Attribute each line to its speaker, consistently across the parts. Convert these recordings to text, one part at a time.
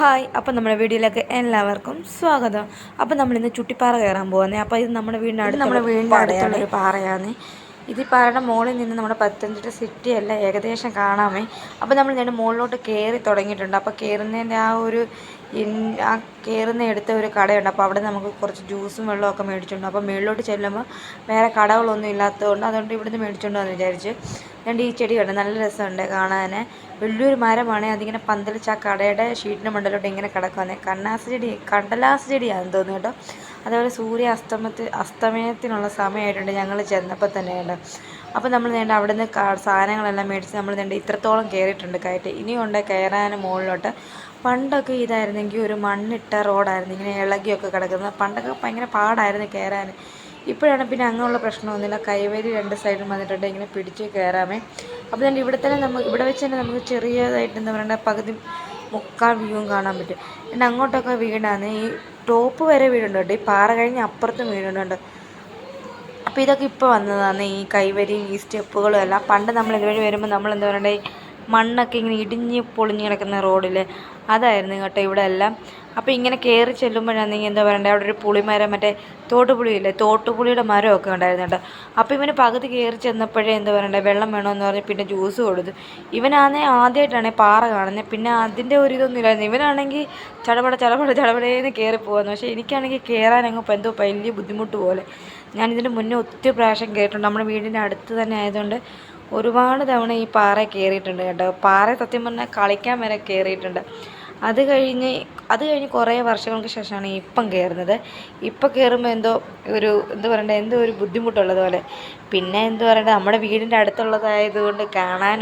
Speaker 1: Hi അപ്പം നമ്മുടെ വീഡിയോയിലേക്ക് എല്ലാവർക്കും സ്വാഗതം. അപ്പം നമ്മളിന്ന് ചുട്ടിപ്പാറ കയറാൻ പോകുന്നത് അപ്പോൾ ഇത് നമ്മുടെ വീടിന്റെ അടുത്ത് നമ്മുടെ വീടിന്റെ അടുത്തുള്ള ഒരു പാറയാണ്. ഇത് പാറയുടെ മുകളിൽ നിന്ന് നമ്മുടെ പത്തനംതിട്ട സിറ്റി എല്ലാം ഏകദേശം കാണാമേ. അപ്പോൾ നമ്മൾ ഞാൻ മുകളിലോട്ട് കയറി തുടങ്ങിയിട്ടുണ്ട്. അപ്പോൾ കയറുന്നതിന്റെ ആ ഒരു ആ കയറുന്ന എടുത്ത ഒരു കടയുണ്ട്. അപ്പോൾ അവിടെ നമുക്ക് കുറച്ച് ജ്യൂസും വെള്ളമൊക്കെ മേടിച്ചിട്ടുണ്ട്. അപ്പോൾ മുകളിലോട്ട് ചെല്ലുമ്പോൾ വേറെ കടകളൊന്നും ഇല്ലാത്തതുകൊണ്ട് അതുകൊണ്ട് ഇവിടുന്ന് മേടിച്ചുകൊണ്ട് എന്ന് വിചാരിച്ച്. രണ്ട് ഈ ചെടി കണ്ട്? നല്ല രസമുണ്ട് കാണാൻ വലിയൊരു മരമാണ്. അതിങ്ങനെ പന്തലിച്ച് ആ കടയുടെ ഷീറ്റിന്റെ മണ്ടലോട്ട് ഇങ്ങനെ കിടക്കുവാന്നെ. കണ്ണാസ് ചെടി കടലാസ് ചെടിയാണെന്ന് തോന്നുന്നു കേട്ടോ. അതേപോലെ സൂര്യ അസ്തമത്തി അസ്തമയത്തിനുള്ള സമയമായിട്ടുണ്ട് ഞങ്ങൾ ചെന്നപ്പോൾ തന്നെ കേട്ടോ. അപ്പോൾ നമ്മൾ നേണ്ട അവിടെ നിന്ന് സാധനങ്ങളെല്ലാം മേടിച്ച് നമ്മൾ നേണ്ട ഇത്രത്തോളം കയറിയിട്ടുണ്ട് കയറ്റി. ഇനിയുണ്ട് കയറാൻ മുകളിലോട്ട്. പണ്ടൊക്കെ ഇതായിരുന്നെങ്കിൽ ഒരു മണ്ണിട്ട റോഡായിരുന്നു. ഇങ്ങനെ ഇളകിയൊക്കെ കിടക്കുന്നത്. പണ്ടൊക്കെ ഭയങ്കര പാടായിരുന്നു കയറാൻ ഇപ്പോഴാണ് പിന്നെ അങ്ങനെയുള്ള പ്രശ്നമൊന്നുമില്ല കൈവരി രണ്ട് സൈഡും വന്നിട്ടുണ്ട്. ഇങ്ങനെ പിടിച്ച് കയറാമേ അപ്പോൾ തന്നെ ഇവിടെ തന്നെ നമുക്ക് ഇവിടെ വെച്ച് തന്നെ നമുക്ക് ചെറിയതായിട്ട് എന്താ പറയുക പകുതി മുക്കാൽ വ്യൂവും കാണാൻ പറ്റും. പിന്നെ അങ്ങോട്ടൊക്കെ വീടാണ്. ഈ ടോപ്പ് വരെ വീടുണ്ട് ഈ പാറ കഴിഞ്ഞ് അപ്പുറത്തും വീടുണ്ട് അപ്പോൾ ഇതൊക്കെ ഇപ്പോൾ വന്നതാണ്. ഈ കൈവരി ഈ സ്റ്റെപ്പുകളും എല്ലാം. പണ്ട് നമ്മൾ ഇതുവഴി വരുമ്പോൾ നമ്മൾ എന്താ പറയണ്ടേ മണ്ണൊക്കെ ഇങ്ങനെ ഇടിഞ്ഞ് പൊളിഞ്ഞ് കിടക്കുന്ന റോഡിൽ അതായിരുന്നു കേട്ടോ ഇവിടെ എല്ലാം. അപ്പോൾ ഇങ്ങനെ കയറി ചെല്ലുമ്പോഴാണ് എന്താ പറയണ്ടേ അവിടെ ഒരു പുളിമരം മറ്റേ തോട്ടുപുളിയില്ലേ തോട്ടുപുളിയുടെ മരമൊക്കെ ഉണ്ടായിരുന്നു കേട്ടോ. അപ്പോൾ ഇവന് പകുതി കയറി ചെന്നപ്പോഴേ എന്താ പറയണ്ടേ വെള്ളം വേണമെന്ന് പറഞ്ഞ് പിന്നെ ജ്യൂസ് കൊടുത്തു. ഇവനാണേ ആദ്യമായിട്ടാണ് പാറ കാണുന്നത് പിന്നെ അതിന്റെ ഒരു ഇതൊന്നും ഇല്ലായിരുന്നു. ഇവനാണെങ്കിൽ ചടപട ചടപട ചടപടേന്ന് കയറി പോകുന്നു പക്ഷേ എനിക്കാണെങ്കിൽ കയറാനങ്ങ് എന്തോ വലിയ ബുദ്ധിമുട്ട് പോലെ. ഞാൻ ഇതിന് മുന്നേ ഒത്തിരി പ്രാവശ്യം കയറിയിട്ടുണ്ട് നമ്മുടെ വീടിന്റെ അടുത്ത് തന്നെ ആയതുകൊണ്ട് ഒരുപാട് തവണ ഈ പാറ കയറിയിട്ടുണ്ട് കേട്ടോ. പാറ സത്യം പറഞ്ഞാൽ കളിക്കാൻ വരെ കയറിയിട്ടുണ്ട് അത് കഴിഞ്ഞ് അത് കഴിഞ്ഞ് കുറേ വർഷങ്ങൾക്ക് ശേഷമാണ് ഇപ്പം കയറുന്നത്. ഇപ്പം കയറുമ്പോൾ എന്തോ ഒരു എന്ത് പറയണ്ടേ എന്തോ ഒരു ബുദ്ധിമുട്ടുള്ളത് പോലെ. പിന്നെ എന്ത് പറയണ്ടേ നമ്മുടെ വീടിന്റെ അടുത്തുള്ളതായതുകൊണ്ട് കാണാൻ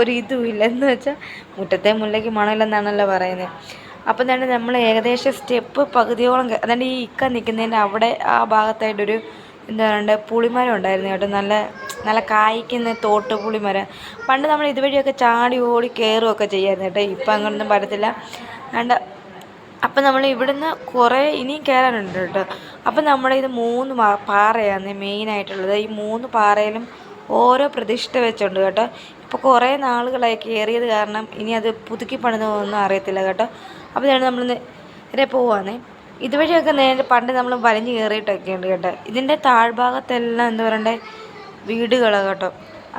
Speaker 1: ഒരു ഇതും ഇല്ല എന്ന് വെച്ചാൽ മുറ്റത്തെ മുല്ലയ്ക്ക് മണമില്ലെന്നാണല്ലോ പറയുന്നത്. അപ്പം തന്നെ നമ്മൾ ഏകദേശം സ്റ്റെപ്പ് പകുതിയോളം അതാണ്ട് ഈ ഇക്ക നിൽക്കുന്നതിന്റെ അവിടെ ആ ഭാഗത്തായിട്ടൊരു എന്താ പറയണ്ടേ പുളിമരം ഉണ്ടായിരുന്നു കേട്ടോ. നല്ല നല്ല കായ്ക്കുന്ന തോട്ട് പുളിമരം. പണ്ട് നമ്മൾ ഇതുവഴിയൊക്കെ ചാടി ഓടി കയറുകയൊക്കെ ചെയ്യായിരുന്നു കേട്ടോ. ഇപ്പം അങ്ങനൊന്നും പറ്റത്തില്ല. വേണ്ട അപ്പം നമ്മൾ ഇവിടുന്ന് കുറേ ഇനിയും കയറാനുണ്ട് കേട്ടോ. അപ്പം നമ്മുടെ ഇത് മൂന്ന് പാറയാണ് മെയിനായിട്ടുള്ളത്. ഈ മൂന്ന് പാറയിലും ഓരോ പ്രതിഷ്ഠ വെച്ചുണ്ട് കേട്ടോ. ഇപ്പോൾ കുറേ നാളുകളായി കയറിയത് കാരണം ഇനി അത് പുതുക്കി പണിതൊന്നും അറിയത്തില്ല കേട്ടോ. അപ്പോൾ ഇതാണ് നമ്മൾ നേരെ പോവാന്നേ. ഇതുവഴിയൊക്കെ നേരെ പണ്ട് നമ്മൾ വലിഞ്ഞ് കയറിയിട്ടൊക്കെ ഉണ്ട് കേട്ടോ. ഇതിന്റെ താഴ്ഭാഗത്തെല്ലാം എന്താ പറയണ്ടേ? വീടുകളാണ് കേട്ടോ.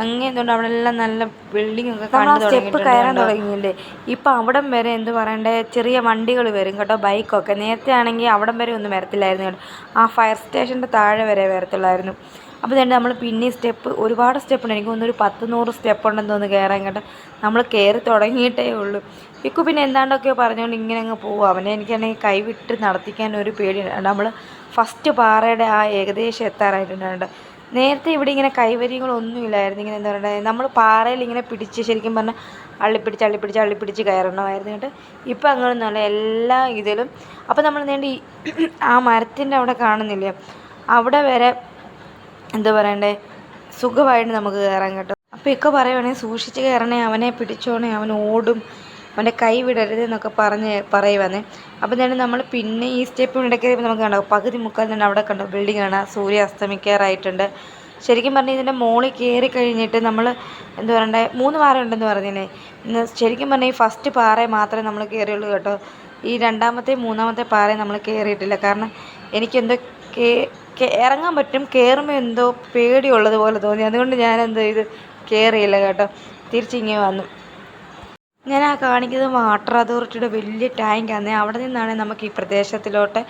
Speaker 1: അങ്ങനെ എന്തുകൊണ്ട് അവിടെ എല്ലാം നല്ല ബിൽഡിംഗ് ഒക്കെ കണ്ടു സ്റ്റെപ്പ് കയറാൻ തുടങ്ങിയില്ലേ? ഇപ്പം അവിടം വരെ എന്ത് പറയണ്ടേ? ചെറിയ വണ്ടികൾ വരും കേട്ടോ ബൈക്കൊക്കെ നേരത്തെ ആണെങ്കിൽ അവിടം വരെ ഒന്നും വരത്തില്ലായിരുന്നു കേട്ടോ. ആ ഫയർ സ്റ്റേഷന്റെ താഴെ വരെ വരത്തുള്ളായിരുന്നു. അപ്പോൾ തന്നെ നമ്മൾ പിന്നെ സ്റ്റെപ്പ് ഒരുപാട് സ്റ്റെപ്പ് ഉണ്ട്. എനിക്ക് തോന്നുന്നു ഒരു പത്ത് നൂറ് സ്റ്റെപ്പ് ഉണ്ടെന്ന് തോന്നുന്നു കയറാൻ കേട്ടോ. നമ്മൾ കയറി തുടങ്ങിയിട്ടേ ഉള്ളൂ. ഇക്കു പിന്നെ എന്താണ്ടൊക്കെയോ പറഞ്ഞുകൊണ്ട് ഇങ്ങനെ അങ്ങ് പോകും അവനെ എനിക്കാണെങ്കിൽ കൈവിട്ട് നടത്തിക്കാൻ ഒരു പേടിയുണ്ട്. നമ്മൾ ഫസ്റ്റ് പാറയുടെ ആ ഏകദേശം എത്താറായിട്ടുണ്ട് നേരത്തെ ഇവിടെ ഇങ്ങനെ കൈവരികളൊന്നും ഇല്ലായിരുന്നു. ഇങ്ങനെ എന്താ പറയുക നമ്മൾ പാറയിൽ ഇങ്ങനെ പിടിച്ച് ശരിക്കും പറഞ്ഞാൽ അള്ളിപ്പിടിച്ച് അള്ളിപ്പിടിച്ച് അള്ളിപ്പിടിച്ച് കയറണമായിരുന്നു കേട്ടോ. ഇപ്പം അങ്ങനെയൊന്നുമല്ല എല്ലാ ഇതിലും അപ്പോൾ നമ്മൾ നേണ്ടി ആ മരത്തിന്റെ അവിടെ കാണുന്നില്ലേ? അവിടെ വരെ എന്താ പറയണ്ടേ? സുഖമായിട്ട് നമുക്ക് കയറാൻ കേട്ടോ. അപ്പോൾ ഇക്ക പറയുവാണെങ്കിൽ സൂക്ഷിച്ച് കയറണേ അവനെ പിടിച്ചോണേ അവൻ ഓടും അവന്റെ കൈ വിടരുത് എന്നൊക്കെ പറഞ്ഞ് പറയുവാന്നേ അപ്പോൾ തന്നെ നമ്മൾ പിന്നെ ഈ സ്റ്റെപ്പ് ഇടയ്ക്ക് നമുക്ക് കണ്ടോ പകുതി മുക്കാൽ തന്നെ അവിടെ കണ്ടോ ബിൽഡിംഗ് കാണാം സൂര്യ അസ്തമിക്കാറായിട്ടുണ്ട്. ശരിക്കും പറഞ്ഞാൽ ഇതിന്റെ മുകളിൽ കയറി കഴിഞ്ഞിട്ട് നമ്മൾ എന്താ പറയണ്ടേ മൂന്ന് പാറ ഉണ്ടെന്ന് പറഞ്ഞില്ലേ? ശരിക്കും പറഞ്ഞാൽ ഈ ഫസ്റ്റ് പാറ മാത്രമേ നമ്മൾ കയറിയുള്ളൂ കേട്ടോ. ഈ രണ്ടാമത്തെ മൂന്നാമത്തെ പാറ നമ്മൾ കയറിയിട്ടില്ല കാരണം എനിക്കെന്തോ കേ ഇറങ്ങാൻ പറ്റും കയറുമ്പോൾ എന്തോ പേടിയുള്ളത് പോലെ തോന്നി. അതുകൊണ്ട് ഞാൻ എന്തോ ഇത് കയറിയില്ല കേട്ടോ. തിരിച്ചിങ്ങനെ വന്നു. ഞാൻ ആ കാണിക്കുന്നത് വാട്ടർ അതോറിറ്റിയുടെ വലിയ ടാങ്കാണ് അവിടെ നിന്നാണ് നമുക്ക് ഈ പ്രദേശത്തിലോട്ട്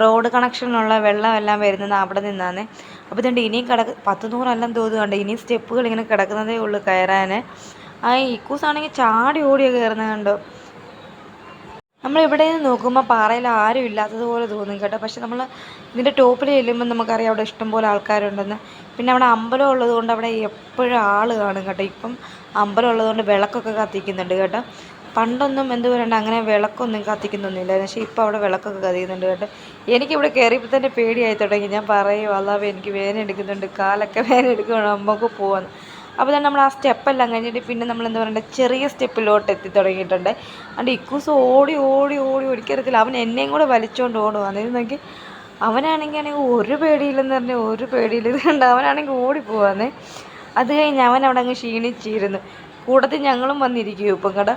Speaker 1: റോഡ് കണക്ഷനുള്ള വെള്ളമെല്ലാം വരുന്നത് അവിടെ നിന്നാണ് അപ്പോൾ ഇതുകൊണ്ട് ഇനിയും കിടക്ക് പത്ത് നൂറെല്ലാം തോന്നുന്നുണ്ട് ഇനിയും സ്റ്റെപ്പുകൾ ഇങ്ങനെ കിടക്കുന്നതേ ഉള്ളൂ കയറാൻ ആ ഇക്കൂസാണെങ്കിൽ ചാടി ഓടിയൊക്കെ കയറുന്നത് കണ്ടോ? നമ്മൾ ഇവിടെ നിന്ന് നോക്കുമ്പോൾ പാറയിൽ ആരും ഇല്ലാത്തതുപോലെ തോന്നും കേട്ടോ. പക്ഷെ നമ്മൾ ഇതിന്റെ ടോപ്പിൽ ചെല്ലുമ്പോൾ നമുക്കറിയാം അവിടെ ഇഷ്ടംപോലെ ആൾക്കാരുണ്ടെന്ന്. പിന്നെ അവിടെ അമ്പലം ഉള്ളതുകൊണ്ട് അവിടെ എപ്പോഴും ആൾ കാണും കേട്ടോ. ഇപ്പം അമ്പലം ഉള്ളതുകൊണ്ട് വിളക്കൊക്കെ കത്തിക്കുന്നുണ്ട് കേട്ടോ. പണ്ടൊന്നും എന്ത് പറയണ്ട അങ്ങനെ വിളക്കൊന്നും കത്തിക്കുന്നൊന്നുമില്ല. പക്ഷേ ഇപ്പോൾ അവിടെ വിളക്കൊക്കെ കത്തിക്കുന്നുണ്ട് കേട്ടോ. എനിക്കിവിടെ കയറിയപ്പോൾ തന്നെ പേടിയായി തുടങ്ങി. ഞാൻ പറയും അല്ലാതെ എനിക്ക് വേദന എടുക്കുന്നുണ്ട്. കാലൊക്കെ വേദന എടുക്കണം നമുക്ക് പോകാമെന്ന് അപ്പോൾ തന്നെ നമ്മൾ ആ സ്റ്റെപ്പെല്ലാം കഴിഞ്ഞിട്ട് പിന്നെ നമ്മൾ എന്താ പറയണ്ടേ ചെറിയ സ്റ്റെപ്പിലോട്ട് എത്തി തുടങ്ങിയിട്ടുണ്ട്. അതുകൊണ്ട് ഇക്കൂസ് ഓടി ഓടി ഓടി ഒരിക്കലത്തില്ല അവൻ എന്നെയും കൂടെ വലിച്ചുകൊണ്ട് ഓടും അതായത് നോക്കി അവനാണെങ്കിൽ ആണെങ്കിൽ ഒരു പേടിയില്ലെന്ന് പറഞ്ഞാൽ ഒരു പേടിയില്ല. കണ്ട് അവനാണെങ്കിൽ ഓടിപ്പോവാന്നേ അത് കഴിഞ്ഞ് അവൻ അവിടെ അങ്ങ് ക്ഷീണിച്ചിരുന്നു. കൂട്ടത്തിൽ ഞങ്ങളും വന്നിരിക്കും ഇപ്പം കട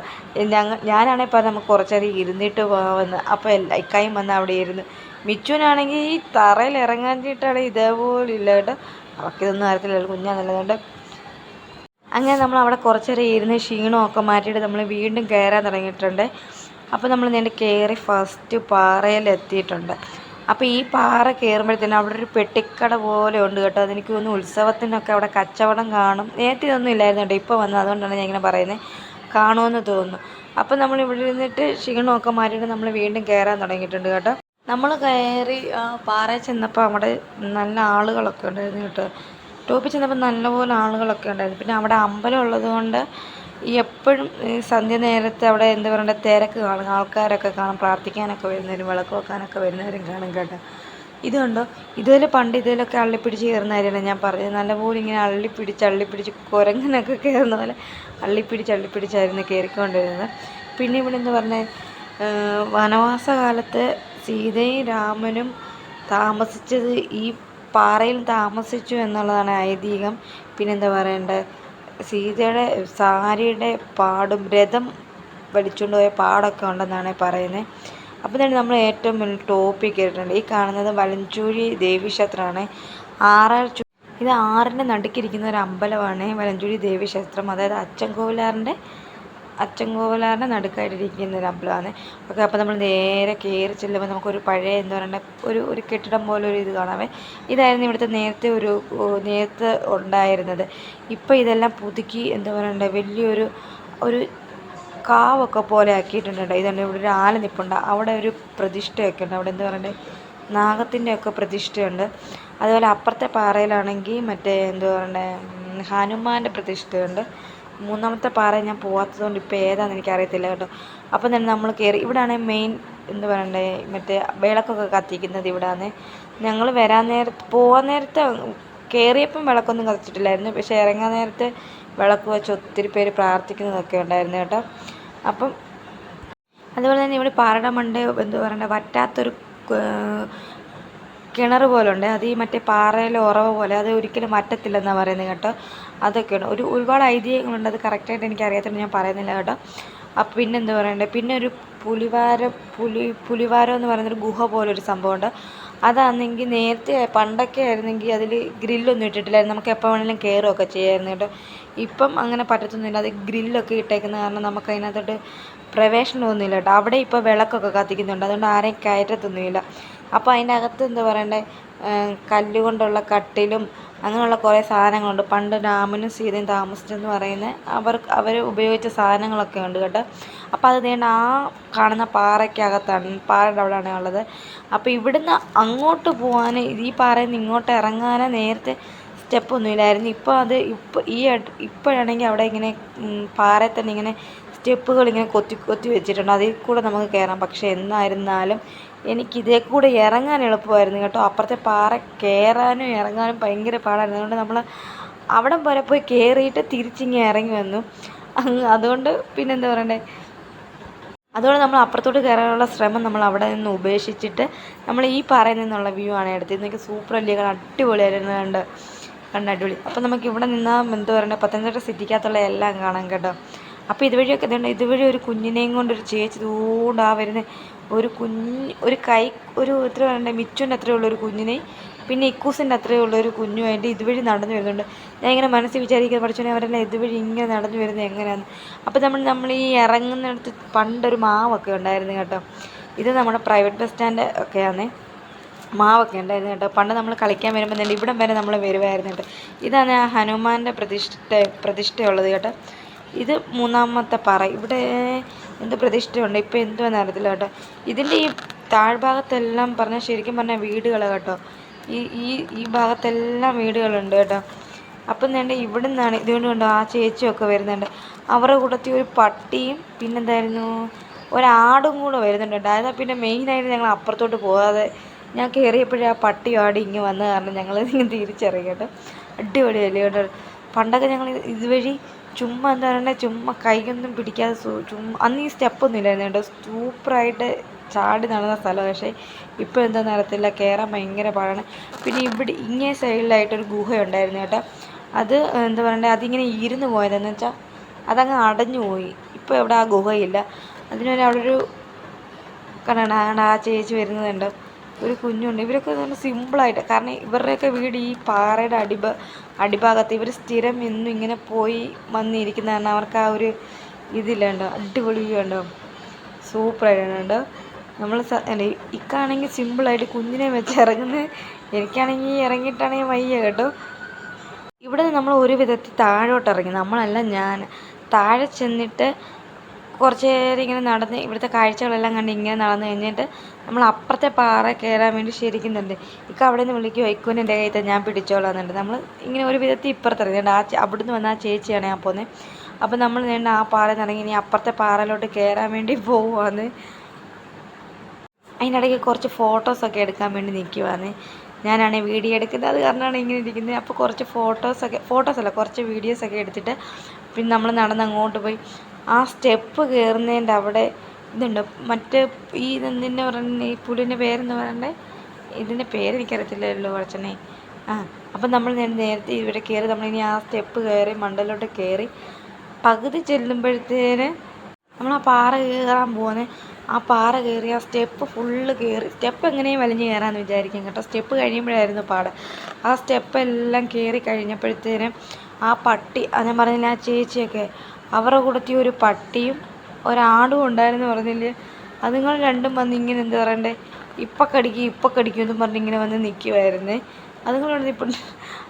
Speaker 1: ഞങ്ങൾ ഞാനാണെങ്കിൽ പറഞ്ഞ നമുക്ക് കുറച്ചേരം ഇരുന്നിട്ട് പോകാമെന്ന് അപ്പോൾ എല്ലാ ഇക്കായും വന്ന് അവിടെ ഇരുന്ന്. മിച്ചുവിനാണെങ്കിൽ ഈ തറയിൽ ഇറങ്ങാഞ്ഞിട്ടാണ് ഇതേപോലെ ഇല്ല കേട്ടോ. അവൾക്കിതൊന്നും അറിയത്തില്ല കുഞ്ഞാന്നുള്ളതുകൊണ്ട് അങ്ങനെ നമ്മൾ അവിടെ കുറച്ച് നേരം ഇരുന്ന് ക്ഷീണമൊക്കെ മാറ്റിയിട്ട് നമ്മൾ വീണ്ടും കയറാൻ തുടങ്ങിയിട്ടുണ്ട്. അപ്പോൾ നമ്മൾ നേരെ കയറി ഫസ്റ്റ് പാറയിലെത്തിയിട്ടുണ്ട്. അപ്പോൾ ഈ പാറ കയറുമ്പോഴത്തേനും അവിടെ ഒരു പെട്ടിക്കട പോലെ ഉണ്ട് കേട്ടോ. അതെനിക്ക് തോന്നുന്നു ഉത്സവത്തിനൊക്കെ അവിടെ കച്ചവടം കാണും. നേരത്തെ ഇതൊന്നും ഇല്ലായിരുന്നു കേട്ടോ. ഇപ്പോൾ വന്നത്. അതുകൊണ്ടാണ് ഞാൻ ഇങ്ങനെ പറയുന്നത്. കാണുമെന്ന് തോന്നുന്നു. അപ്പോൾ നമ്മൾ ഇവിടെ ഇരുന്നിട്ട് ക്ഷീണമൊക്കെ മാറ്റിയിട്ട് നമ്മൾ വീണ്ടും കയറാൻ തുടങ്ങിയിട്ടുണ്ട് കേട്ടോ. നമ്മൾ കയറി പാറയിൽ ചെന്നപ്പോൾ അവിടെ നല്ല ആളുകളൊക്കെ ഉണ്ടായിരുന്നു കേട്ടോ. ടോപ്പിൽ ചെന്നപ്പോൾ നല്ലപോലെ ആളുകളൊക്കെ ഉണ്ടായിരുന്നു. പിന്നെ അവിടെ അമ്പലം ഉള്ളത് കൊണ്ട് എപ്പോഴും സന്ധ്യ നേരത്ത് അവിടെ എന്താ പറയണ്ട തിരക്ക് കാണും. ആൾക്കാരൊക്കെ കാണും പ്രാർത്ഥിക്കാനൊക്കെ വരുന്നവരും വിളക്ക് വെക്കാനൊക്കെ വരുന്നവരും കാണും കേട്ടോ. ഇത് ഇതുപോലെ പണ്ട് ഇതിലൊക്കെ അള്ളിപ്പിടിച്ച് കയറുന്ന കാര്യമാണ് ഞാൻ പറഞ്ഞത്. നല്ലപോലെ ഇങ്ങനെ അള്ളിപ്പിടിച്ച് അള്ളിപ്പിടിച്ച് കുരങ്ങനൊക്കെ കയറുന്ന പോലെ അള്ളിപ്പിടിച്ച് അള്ളിപ്പിടിച്ചായിരുന്നു കയറിക്കൊണ്ടിരുന്നത്. പിന്നെ ഇവിടെ എന്താ പറഞ്ഞാൽ വനവാസ കാലത്ത് സീതയും രാമനും താമസിച്ചത് ഈ പാറയിൽ താമസിച്ചു എന്നുള്ളതാണ് ഐതിഹ്യം. പിന്നെന്താ പറയേണ്ടത് സീതയുടെ സാരിയുടെ പാടും രഥം വലിച്ചുകൊണ്ട് പോയ പാടൊക്കെ ഉണ്ടെന്നാണ് പറയുന്നത് അപ്പോൾ തന്നെ നമ്മൾ ഏറ്റവും മുന്നിൽ ടോപ്പിൽ കയറിയിട്ടുണ്ട് ഈ കാണുന്നത് വലഞ്ചൂരി ദേവീക്ഷേത്രമാണ്. ആറാൾ ഇത് ആറിന്റെ നടുക്കിരിക്കുന്ന ഒരു അമ്പലമാണ് വലഞ്ചൂരി ദേവീക്ഷേത്രം. അതായത് അച്ചൻകോവിലാറിന്റെ അച്ചൻകോവിലാറിന്റെ നടുക്കായിട്ടിരിക്കുന്ന ഒരു അമ്പലമാണ്. ഓക്കെ അപ്പോൾ നമ്മൾ നേരെ കയറി ചെല്ലുമ്പോൾ നമുക്കൊരു പഴയ എന്താ പറയുക ഒരു ഒരു കെട്ടിടം പോലെ ഒരു ഇത് കാണാമേ ഇതായിരുന്നു ഇവിടുത്തെ നേരത്തെ ഒരു നേരത്തെ ഉണ്ടായിരുന്നത്. ഇപ്പോൾ ഇതെല്ലാം പുതുക്കി എന്താ പറയണ്ടേ വലിയൊരു ഒരു കാവൊക്കെ പോലെ ആക്കിയിട്ടുണ്ട് ഇതാണ് ഇവിടെ ഒരു ആല നിൽപ്പുണ്ട് അവിടെ ഒരു പ്രതിഷ്ഠയൊക്കെ ഉണ്ട്. അവിടെ എന്താ പറയണ്ടേ നാഗത്തിന്റെ ഒക്കെ പ്രതിഷ്ഠയുണ്ട്. അതുപോലെ അപ്പുറത്തെ പാറയിലാണെങ്കിൽ മറ്റേ എന്താ പറയണ്ടേ ഹനുമാന്റെ പ്രതിഷ്ഠയുണ്ട്. മൂന്നാമത്തെ പാറ ഞാൻ പോകാത്തതുകൊണ്ട് ഇപ്പോൾ ഏതാണെന്ന് എനിക്ക് അറിയത്തില്ല കേട്ടോ. അപ്പം തന്നെ നമ്മൾ കയറി ഇവിടെയാണ് മെയിൻ എന്ന് പറയണ്ടേ മറ്റേ വിളക്കൊക്കെ കത്തിക്കുന്നത് ഇവിടെയാണ് ഞങ്ങൾ വരാൻ നേരത്ത് പോകാൻ നേരത്തെ കയറിയപ്പം വിളക്കൊന്നും കത്തിച്ചിട്ടില്ലായിരുന്നു. പക്ഷേ ഇറങ്ങാൻ നേരത്തെ വിളക്ക് വെച്ച് ഒത്തിരി പേര് പ്രാർത്ഥിക്കുന്നതൊക്കെ ഉണ്ടായിരുന്നു കേട്ടോ. അപ്പം അതുപോലെ തന്നെ ഇവിടെ പാറയുടെ മണ്ട് എന്ത് പറയണ്ടേ വറ്റാത്തൊരു കിണർ പോലെ ഉണ്ട് അത് ഈ മറ്റേ പാറയിലെ ഉറവ പോലെ അത് ഒരിക്കലും വറ്റത്തില്ലെന്നാണ് പറയുന്നത് കേട്ടോ. അതൊക്കെയാണ്. ഒരു ഒരുപാട് ഐതിഹ്യങ്ങളുണ്ട്. അത് കറക്റ്റായിട്ട് എനിക്ക് അറിയാത്തതുകൊണ്ട് ഞാൻ പറയുന്നില്ല കേട്ടോ. അപ്പം പിന്നെ എന്താ പറയണ്ടേ? പിന്നെ ഒരു പുലിവാര പുലി പുലിവാരം എന്ന് പറയുന്നൊരു ഗുഹ പോലൊരു സംഭവമുണ്ട്. അതാണെങ്കിൽ നേരത്തെ പണ്ടൊക്കെ ആയിരുന്നെങ്കിൽ അതിൽ ഗ്രില്ലൊന്നും ഇട്ടിട്ടില്ലായിരുന്നു. നമുക്ക് എപ്പോൾ വേണമെങ്കിലും കയറുകയൊക്കെ ചെയ്യായിരുന്നു കേട്ടോ. ഇപ്പം അങ്ങനെ പറ്റത്തൊന്നുമില്ല. അത് ഗ്രില്ലൊക്കെ ഇട്ടേക്കുന്ന കാരണം നമുക്ക് അതിനകത്തോട്ട് പ്രവേശനമൊന്നുമില്ല കേട്ടോ. അവിടെ ഇപ്പോൾ വിളക്കൊക്കെ കത്തിക്കുന്നുണ്ട്. അതുകൊണ്ട് ആരെയും കയറ്റത്തൊന്നുമില്ല. അപ്പോൾ അതിന്റെ അകത്ത് എന്താ പറയണ്ടേ? കല്ലുകൊണ്ടുള്ള കട്ടിലും അങ്ങനെയുള്ള കുറേ സാധനങ്ങളുണ്ട്. പണ്ട് രാമനും സീതയും താമസിച്ചെന്ന് പറയുന്ന അവർ അവർ ഉപയോഗിച്ച സാധനങ്ങളൊക്കെ ഉണ്ട് കേട്ടോ. അപ്പോൾ അത് നീണ്ട ആ കാണുന്ന പാറയ്ക്കകത്താണ്. പാറയുടെ അവിടെയാണ് ഉള്ളത്. അപ്പോൾ ഇവിടുന്ന് അങ്ങോട്ട് പോകാൻ ഈ പാറയിൽ നിന്ന് ഇങ്ങോട്ട് ഇറങ്ങാൻ നേരത്തെ സ്റ്റെപ്പൊന്നുമില്ലായിരുന്നു ഇപ്പോൾ അത് ഇപ്പോൾ ഈ ഇപ്പോഴാണെങ്കിൽ അവിടെ ഇങ്ങനെ പാറയിൽ തന്നെ ഇങ്ങനെ സ്റ്റെപ്പുകൾ ഇങ്ങനെ കൊത്തി കൊത്തി വെച്ചിട്ടുണ്ട്. അതിൽ കൂടെ നമുക്ക് കയറാം. പക്ഷേ എന്നായിരുന്നാലും എനിക്ക് ഇതേ കൂടെ ഇറങ്ങാൻ എളുപ്പമായിരുന്നു കേട്ടോ. അപ്പുറത്തെ പാറ കയറാനും ഇറങ്ങാനും ഭയങ്കര പാടായിരുന്നു. അതുകൊണ്ട് നമ്മൾ അവിടം വരെ പോയി കയറിയിട്ട് തിരിച്ചിങ്ങനെ ഇറങ്ങി വന്നു. അതുകൊണ്ട് പിന്നെന്താ പറയണ്ടേ? അതുകൊണ്ട് നമ്മൾ അപ്പുറത്തോട്ട് കയറാനുള്ള ശ്രമം നമ്മൾ അവിടെ നിന്ന് ഉപേക്ഷിച്ചിട്ട് നമ്മൾ ഈ പാറയിൽ നിന്നുള്ള വ്യൂ ആണ് എടുത്തത് എനിക്ക് സൂപ്പർ അല്ലേ അടിപൊളിയായിരുന്നു കണ്ട് കണ്ട് അടിപൊളി. അപ്പോൾ നമുക്ക് ഇവിടെ നിന്നാൽ എന്താ പറയണ്ടേ? പത്തനംതിട്ട സിറ്റിക്കകത്തുള്ള എല്ലാം കാണാം കേട്ടോ. അപ്പോൾ ഇതുവഴിയൊക്കെ ഇതുണ്ട്. ഇതുവഴി ഒരു കുഞ്ഞിനെയും കൊണ്ട് ഒരു ചേച്ചി ദൂണ്ട് ആ വരുന്ന. ഒരു കുഞ്ഞ് ഒരു കൈ ഒരു എത്ര പറയണ്ടേ മിച്ചുവിന്റെ അത്രയുള്ള ഒരു കുഞ്ഞിനെ പിന്നെ ഇക്കൂസിന്റെ അത്രയുള്ള ഒരു കുഞ്ഞുമായിട്ട് ഇതുവഴി നടന്നു വരുന്നുണ്ട്. ഞാൻ ഇങ്ങനെ മനസ്സിൽ വിചാരിക്കാൻ പഠിച്ചോനെ അവരെല്ലാം ഇതുവഴി ഇങ്ങനെ നടന്നു വരുന്നത് എങ്ങനെയാണ് അപ്പോൾ നമ്മൾ നമ്മൾ ഈ ഇറങ്ങുന്നിടത്ത് പണ്ടൊരു മാവൊക്കെ ഉണ്ടായിരുന്നു കേട്ടോ. ഇത് നമ്മുടെ പ്രൈവറ്റ് ബസ് സ്റ്റാൻഡ് ഒക്കെയാണ് മാവൊക്കെ ഉണ്ടായിരുന്നു കേട്ടോ. പണ്ട് നമ്മൾ കളിക്കാൻ വരുമ്പോൾ തന്നെ ഇവിടം വരെ നമ്മൾ വരുമായിരുന്നു കേട്ടോ. ഇതാണ് ആ ഹനുമാന്റെ പ്രതിഷ്ഠ പ്രതിഷ്ഠയുള്ളത് കേട്ടോ. ഇത് മൂന്നാമത്തെ പാറ. ഇവിടെ എന്ത് പ്രതിഷ്ഠയുണ്ട്? ഇപ്പോൾ എന്തുവാന്ന് അറിയത്തില്ല കേട്ടോ. ഇതിന്റെ ഈ താഴ്ഭാഗത്തെല്ലാം പറഞ്ഞാൽ ശരിക്കും പറഞ്ഞാൽ വീടുകൾ കേട്ടോ. ഈ ഈ ഈ ഭാഗത്തെല്ലാം വീടുകളുണ്ട് കേട്ടോ. അപ്പം വേണ്ട ഇവിടെ നിന്നാണ് ഇതുകൊണ്ട് കണ്ടോ ആ ചേച്ചിയൊക്കെ വരുന്നുണ്ട്. അവരുടെ കൂട്ടത്തിൽ ഒരു പട്ടിയും പിന്നെന്തായിരുന്നു? ഒരാടും കൂടെ വരുന്നുണ്ട് അതായത് പിന്നെ മെയിനായിട്ട് ഞങ്ങൾ അപ്പുറത്തോട്ട് പോകാതെ ഞാൻ കയറിയപ്പോഴേ ആ പട്ടി ആടി ഇങ്ങ് വന്ന കാരണം ഞങ്ങൾ തിരിച്ചറിയും കേട്ടോ. അടിപൊളിയല്ലേ കേട്ടോ. പണ്ടൊക്കെ ഞങ്ങൾ ഇതുവഴി ചുമ്മാ എന്താ പറയണ്ടേ ചുമ്മാ കൈയൊന്നും പിടിക്കാതെ ചുമ്മാ അന്ന് ഈ സ്റ്റെപ്പൊന്നും ഇല്ലായിരുന്നു കേട്ടോ. സൂപ്പറായിട്ട് ചാടി നടന്ന സ്ഥലം. പക്ഷേ ഇപ്പോൾ എന്താണെന്ന് അറിയത്തില്ല. കയറാൻ ഭയങ്കര പാടാണ്. പിന്നെ ഇവിടെ ഇങ്ങേ സൈഡിലായിട്ടൊരു ഗുഹ ഉണ്ടായിരുന്നു കേട്ടോ. അത് എന്താ പറയണ്ടേ അതിങ്ങനെ ഇരുന്ന് പോയതെന്ന് വെച്ചാൽ അതങ്ങ് അടഞ്ഞു പോയി. ഇപ്പോൾ ഇവിടെ ആ ഗുഹയില്ല. അതിന് തന്നെ അവിടെ ഒരു കണ്ടാണ് ആ ചേച്ചി വരുന്നതുണ്ട് ഒരു കുഞ്ഞുണ്ട്. ഇവരൊക്കെ നല്ല സിമ്പിളായിട്ട് കാരണം ഇവരുടെയൊക്കെ വീട് ഈ പാറയുടെ അടിഭ അടിഭാഗത്ത് ഇവർ സ്ഥിരം എന്നും ഇങ്ങനെ പോയി വന്നിരിക്കുന്ന കാരണം അവർക്ക് ആ ഒരു ഇതില്ലാണ്ടോ അടിപൊളി വ്യൂ ഉണ്ടോ സൂപ്പറായിട്ടുണ്ട് നമ്മൾ ഇക്കാണെങ്കിൽ സിമ്പിളായിട്ട് കുഞ്ഞിനെ വെച്ച് ഇറങ്ങുന്നത് എനിക്കാണെങ്കിൽ ഇറങ്ങിയിട്ടാണെങ്കിൽ വയ്യ കേട്ടോ. ഇവിടെ നമ്മൾ ഒരു വിധത്തിൽ താഴോട്ട് ഇറങ്ങി. നമ്മളല്ല ഞാൻ. താഴെ ചെന്നിട്ട് കുറച്ച് നേരം ഇങ്ങനെ നടന്ന് ഇവിടുത്തെ കാഴ്ചകളെല്ലാം കണ്ട് ഇങ്ങനെ നടന്നു കഴിഞ്ഞിട്ട് നമ്മൾ അപ്പുറത്തെ പാറ കയറാൻ വേണ്ടി ശരിക്കുന്നുണ്ട്. ഇക്ക അവിടെ നിന്ന് വിളിക്കും വൈക്കുവിന് എന്റെ കയ്യിൽ ഞാൻ പിടിച്ചോളാം എന്നുണ്ട് നമ്മൾ ഇങ്ങനെ ഒരു വിധത്തിൽ ഇപ്പുറത്ത് ഇറങ്ങിയിട്ട് ആ അവിടുന്ന് വന്ന ആ ചേച്ചിയാണ് ഞാൻ പോകുന്നത് അപ്പോൾ നമ്മൾ വേണ്ട ആ പാറയിൽ ഇറങ്ങി ഇനി അപ്പുറത്തെ പാറയിലോട്ട് കയറാൻ വേണ്ടി പോവുകയാണ് അതിനിടയ്ക്ക് കുറച്ച് ഫോട്ടോസൊക്കെ എടുക്കാൻ വേണ്ടി നിൽക്കുവാണ് ഞാനാണെങ്കിൽ വീഡിയോ എടുക്കുന്നത്. അത് കാരണമാണ് ഇങ്ങനെ ഇരിക്കുന്നത്. അപ്പോൾ കുറച്ച് ഫോട്ടോസൊക്കെ ഫോട്ടോസല്ല കുറച്ച് വീഡിയോസൊക്കെ എടുത്തിട്ട് പിന്നെ നമ്മൾ നടന്ന് അങ്ങോട്ട് പോയി. ആ സ്റ്റെപ്പ് കയറുന്നതിന്റെ അവിടെ ഇതുണ്ട്. മറ്റേ ഈ ഇതെന്തിനെ പറയുന്നത് ഈ പുല്ലിന്റെ പേരെന്ന് പറയണ്ടേ? ഇതിന്റെ പേരെനിക്കറിയത്തില്ലല്ലോ കുറച്ചനെ ആ അപ്പം നമ്മൾ നേരത്തെ ഇവിടെ കയറി നമ്മളിനി ആ സ്റ്റെപ്പ് കയറി മണ്ടലോട്ട് കയറി പകുതി ചെല്ലുമ്പോഴത്തേന് നമ്മൾ ആ പാറ കയറാൻ പോകുന്നത് ആ പാറ കയറി ആ സ്റ്റെപ്പ് ഫുള്ള് കയറി സ്റ്റെപ്പ് എങ്ങനെയും വലിഞ്ഞ് കയറാമെന്ന് വിചാരിക്കും കേട്ടോ. സ്റ്റെപ്പ് കഴിയുമ്പോഴായിരുന്നു പാട്. ആ സ്റ്റെപ്പ് എല്ലാം കയറി കഴിഞ്ഞപ്പോഴത്തേനും ആ പട്ടി ഞാൻ പറഞ്ഞില്ല ആ ചേച്ചിയൊക്കെ അവരുടെ കൂടത്തി ഒരു പട്ടിയും ഒരാടും ഉണ്ടായിരുന്നു പറഞ്ഞില്ലേ? അതുങ്ങൾ രണ്ടും വന്ന് ഇങ്ങനെ എന്താ പറയണ്ടേ? ഇപ്പം കടിക്കും ഇപ്പം കടിക്കും എന്നും പറഞ്ഞ് ഇങ്ങനെ വന്ന് നിൽക്കുമായിരുന്നേ അതുങ്ങൾ വന്ന് ഇപ്പം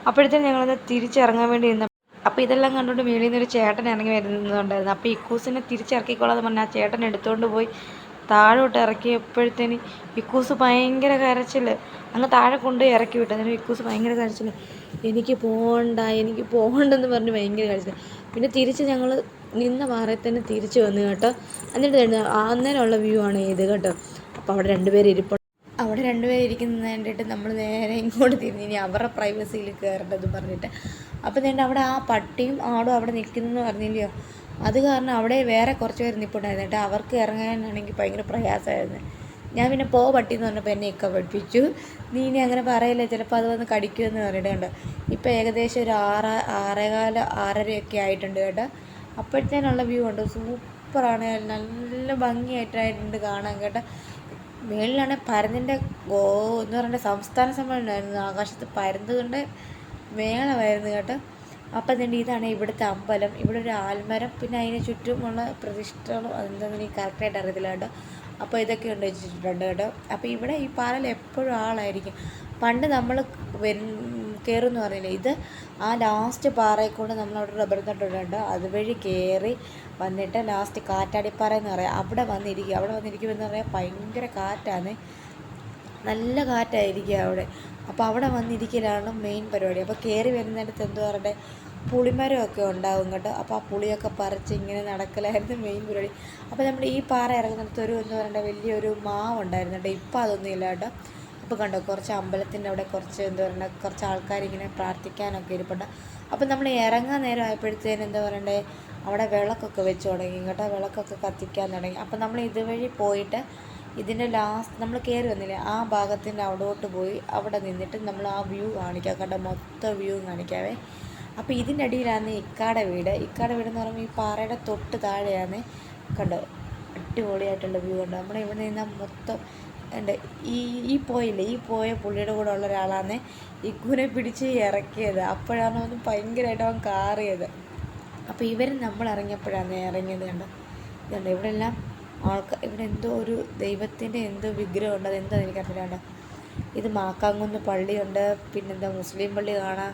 Speaker 1: അപ്പോഴത്തേനും ഞങ്ങളൊന്ന് തിരിച്ചിറങ്ങാൻ വേണ്ടി നിന്ന അപ്പോൾ ഇതെല്ലാം കണ്ടുകൊണ്ട് മേളിൽ നിന്നൊരു ചേട്ടൻ ഇറങ്ങി വരുന്നുണ്ടായിരുന്നു. അപ്പോൾ ഇക്കൂസിനെ തിരിച്ചിറക്കിക്കൊള്ളാതെ പറഞ്ഞാൽ ആ ചേട്ടൻ എടുത്തുകൊണ്ട് പോയി താഴോട്ട് ഇറക്കിയപ്പോഴത്തേന് ഇക്കൂസ് ഭയങ്കര കരച്ചിൽ അങ്ങ് താഴെ കൊണ്ടുപോയി ഇറക്കി വിട്ടു. ഇക്കൂസ് ഭയങ്കര കരച്ചിൽ എനിക്ക് പോകണ്ട എനിക്ക് പോകണ്ടെന്ന് പറഞ്ഞ് ഭയങ്കര കരച്ചിൽ പിന്നെ തിരിച്ച് ഞങ്ങൾ നിന്ന പാറയിൽ തന്നെ തിരിച്ച് വന്നു കേട്ടോ. എന്നിട്ട് അന്നേരമുള്ള വ്യൂ ആണ് ഇത് കേട്ടോ. അപ്പോൾ അവിടെ രണ്ടുപേരും ഇരിപ്പുണ്ട്. അവിടെ രണ്ടുപേരും ഇരിക്കുന്നത് കണ്ടിട്ട് നമ്മൾ നേരെ ഇങ്ങോട്ട് തിരിഞ്ഞ് ഇനി അവരുടെ പ്രൈവസിയിൽ കയറേണ്ടത് പറഞ്ഞിട്ട്. അപ്പോൾ നേരിട്ട് അവിടെ ആ പട്ടിയും ആടും അവിടെ നിൽക്കുന്നതെന്ന് പറഞ്ഞില്ലയോ? അത് കാരണം അവിടെ വേറെ കുറച്ച് പേര് നിൽപ്പുണ്ടായിരുന്നു കേട്ടോ. അവർക്ക് ഇറങ്ങാനാണെങ്കിൽ ഭയങ്കര പ്രയാസമായിരുന്നു. ഞാൻ പിന്നെ പോ പട്ടി എന്ന് പറഞ്ഞപ്പോൾ എന്നെ ഒക്കെ പഠിപ്പിച്ചു. നീ ഇനി അങ്ങനെ പറയില്ല ചിലപ്പോൾ അത് വന്ന് കടിക്കുമെന്ന് പറഞ്ഞിട്ടുണ്ട് ഇപ്പോൾ ഏകദേശം ഒരു ആറ് ആറേകാല ആറരയൊക്കെ ആയിട്ടുണ്ട് കേട്ടോ. അപ്പോഴത്തേനുള്ള വ്യൂ ഉണ്ട് സൂപ്പറാണ്. നല്ല ഭംഗിയായിട്ടായിട്ടുണ്ട് കാണാൻ കേട്ടോ. മേളിലാണെങ്കിൽ പരന്നിന്റെ ഗോ എന്ന് പറഞ്ഞ സംസ്ഥാന സമ്മേളനമായിരുന്നു ആകാശത്ത് പരന്നുകൊണ്ട് കൊണ്ട് മേളമായിരുന്നു കേട്ടോ. അപ്പം തന്നെ ഇതാണ് ഇവിടുത്തെ അമ്പലം. ഇവിടെ ഒരു ആൽമരം പിന്നെ അതിന് ചുറ്റുമുള്ള പ്രതിഷ്ഠകളും അതെന്താണെന്ന് എനിക്ക് കറക്റ്റായിട്ട് അറിയത്തില്ല കേട്ടോ. അപ്പോൾ ഇതൊക്കെ ഉണ്ട് വെച്ചിട്ടുണ്ട് കേട്ടോ. അപ്പോൾ ഇവിടെ ഈ പാലൽ എപ്പോഴും ആളായിരിക്കും. പണ്ട് നമ്മൾ കയറുമെന്ന് പറഞ്ഞില്ലേ ഇത് ആ ലാസ്റ്റ് പാറയിൽ കൊണ്ട് നമ്മളവിടെ റബ്ബർ തട്ടുണ്ട് അതുവഴി കയറി വന്നിട്ട് ലാസ്റ്റ് കാറ്റാടിപ്പാറ എന്ന് പറയാം. അവിടെ വന്നിരിക്കുക അവിടെ വന്നിരിക്കും എന്ന് പറയാൻ ഭയങ്കര കാറ്റാണ്. നല്ല കാറ്റായിരിക്കുക അവിടെ. അപ്പോൾ അവിടെ വന്നിരിക്കലാണ് മെയിൻ പരിപാടി. അപ്പോൾ കയറി വരുന്നിടത്ത് എന്തു പുളിമരമൊക്കെ ഉണ്ടാവും കേട്ടോ. അപ്പോൾ ആ പുളിയൊക്കെ പറിച്ച് ഇങ്ങനെ നടക്കലായിരുന്നു മെയിൻ പരിപാടി. അപ്പോൾ നമ്മൾ ഈ പാറ ഇറങ്ങുന്നിടത്ത് ഒരു എന്ന് പറയേണ്ട വലിയൊരു മാവ് ഉണ്ടായിരുന്നു കേട്ടോ. ഇപ്പോൾ അതൊന്നും ഇല്ല കേട്ടോ. അപ്പോൾ കണ്ടോ കുറച്ച് അമ്പലത്തിന്റെ അവിടെ കുറച്ച് എന്താ പറയണ്ട കുറച്ച് ആൾക്കാരിങ്ങനെ പ്രാർത്ഥിക്കാനൊക്കെ ഇരിപ്പുണ്ട്. അപ്പോൾ നമ്മൾ ഇറങ്ങാൻ നേരം ആയപ്പോഴത്തേനും എന്താ പറയണ്ടേ അവിടെ വിളക്കൊക്കെ വെച്ച് തുടങ്ങി കേട്ടോ. വിളക്കൊക്കെ കത്തിക്കാൻ തുടങ്ങി. അപ്പോൾ നമ്മൾ ഇതുവഴി പോയിട്ട് ഇതിന്റെ ലാസ്റ്റ് നമ്മൾ കയറി വന്നില്ലേ ആ ഭാഗത്തിന്റെ അവിടോട്ട് പോയി അവിടെ നിന്നിട്ട് നമ്മൾ ആ വ്യൂ കാണിക്കാം കേട്ടോ. മൊത്തം വ്യൂ കാണിക്കാവേ. അപ്പോൾ ഇതിന്റെ അടിയിലാണ് ഇക്കാട വീട്. ഇക്കാട വീട് എന്ന് പറയുമ്പോൾ ഈ പാറയുടെ തൊട്ട് താഴെയാണ് കണ്ടോ? അടിപൊളിയായിട്ടുള്ള വ്യൂ ഉണ്ട് നമ്മുടെ ഇവിടെ നിന്ന് മൊത്തം ഉണ്ട് ഈ ഈ പോയില്ലേ? ഈ പോയ പുള്ളിയുടെ കൂടെ ഉള്ള ഒരാളാണ് ഇക്കുനെ പിടിച്ച് ഇറക്കിയത്. അപ്പോഴാണ് അവന് ഭയങ്കരമായിട്ട് അവൻ കാറിയത്. അപ്പോൾ ഇവർ നമ്മൾ ഇറങ്ങിയപ്പോഴാണ് ഇറങ്ങിയത് കണ്ടോ? ഇതുണ്ട്. ഇവിടെ എല്ലാം ആൾക്കാർ ഇവിടെ എന്തോ ഒരു ദൈവത്തിന്റെ എന്തോ വിഗ്രഹം ഉണ്ട് അതെന്തോ എനിക്കറിയില്ല ഇത് മാക്കാങ്കുന്ന് പള്ളിയുണ്ട്. പിന്നെന്താ മുസ്ലിം പള്ളി കാണാം.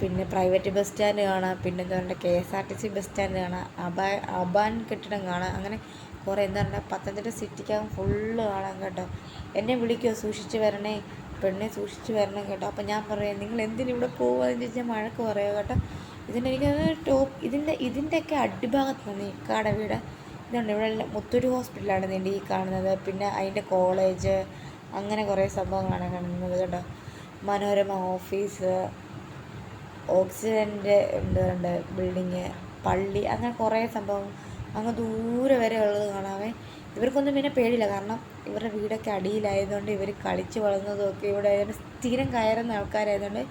Speaker 1: പിന്നെ പ്രൈവറ്റ് ബസ് സ്റ്റാൻഡ് കാണാം. പിന്നെ എന്താ പറയുക K S R T C bus stand കാണാം. അബാ അബാൻ കെട്ടിടം കാണാം. അങ്ങനെ കുറേ എന്താ പറയുക പത്തനംതിട്ട സിറ്റിക്കകം ഫുള്ള് കാണാം കേട്ടോ. എന്നെ വിളിക്കുമോ സൂക്ഷിച്ച് വരണേ. പെണ്ണെ സൂക്ഷിച്ച് വരണം കേട്ടോ. അപ്പം ഞാൻ പറയാം നിങ്ങൾ എന്തിനിവിടെ പോകുമെന്ന് ചോദിച്ചാൽ മഴക്ക് പറയുക കേട്ടോ. ഇതിന്റെ എനിക്ക് ടോപ്പ് ഇതിന്റെ ഇതിന്റെയൊക്കെ അടിഭാഗത്ത് നിന്ന് ഇക്കാടെ വീട് ഇതുണ്ട്. ഇവിടെ മുത്തൂര് ഹോസ്പിറ്റലാണ് നിന്റെ ഈ കാണുന്നത്. പിന്നെ അതിന്റെ കോളേജ് അങ്ങനെ കുറേ സംഭവങ്ങളാണ് കാണുന്നത് കേട്ടോ. മനോരമ ഓഫീസ് ഓക്സിജന്റെ എന്താ പറയുക ബിൽഡിങ് പള്ളി അങ്ങനെ കുറേ സംഭവം അങ്ങ് ദൂരെ വരെ ഉള്ളത് കാണാമേ ഇവർക്കൊന്നും പിന്നെ പേടിയില്ല. കാരണം ഇവരുടെ വീടൊക്കെ അടിയിലായതുകൊണ്ട് ഇവർ കളിച്ച് വളർന്നതൊക്കെ ഇവിടെ ആയതുകൊണ്ട് സ്ഥിരം കയറുന്ന ആൾക്കാരായതുകൊണ്ട്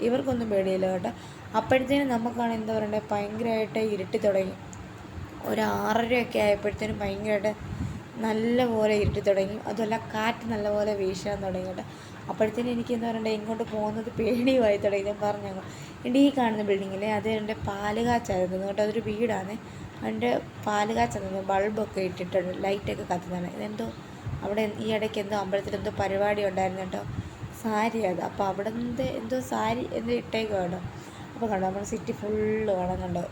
Speaker 1: ഇവർക്കൊന്നും പേടിയില്ല കേട്ടോ. അപ്പോഴത്തേനും നമുക്കാണ് എന്താ പറയണ്ടത് ഭയങ്കരമായിട്ട് ഇരുട്ടി തുടങ്ങി. ഒരു ആറരയൊക്കെ ആയപ്പോഴത്തേനും ഭയങ്കരമായിട്ട് നല്ലപോലെ ഇരുട്ടി തുടങ്ങി. അതുമല്ല കാറ്റ് നല്ലപോലെ വീശാൻ തുടങ്ങിയിട്ട്. അപ്പോഴത്തേനും എനിക്ക് എന്താ പറയണ്ടേ ഇങ്ങോട്ട് പോകുന്നത് പേടിയുമായി തുടങ്ങി. ഞാൻ പറഞ്ഞു എന്റെ ഈ കാണുന്ന ബിൽഡിങ്ങിലെ അത് എന്റെ പാലുകാച്ചായിരുന്നു കേട്ടോ. അതൊരു വീടാണ്. അതിന്റെ പാലുകാച്ചായിരുന്നു ബൾബൊക്കെ ഇട്ടിട്ടുണ്ട്. ലൈറ്റൊക്കെ കത്തുന്നതാണ് ഇതെന്തോ അവിടെ ഈ ഇടയ്ക്ക് എന്തോ അമ്പലത്തിൽ എന്തോ പരിപാടി ഉണ്ടായിരുന്നു കേട്ടോ. സാരി അത്. അപ്പോൾ അവിടെ എന്തോ സാരി എന്തോ ഇട്ടേക്കോ കേട്ടോ. അപ്പോൾ കണ്ടോ നമ്മുടെ സിറ്റി ഫുള്ള് വേണം കണ്ടോ.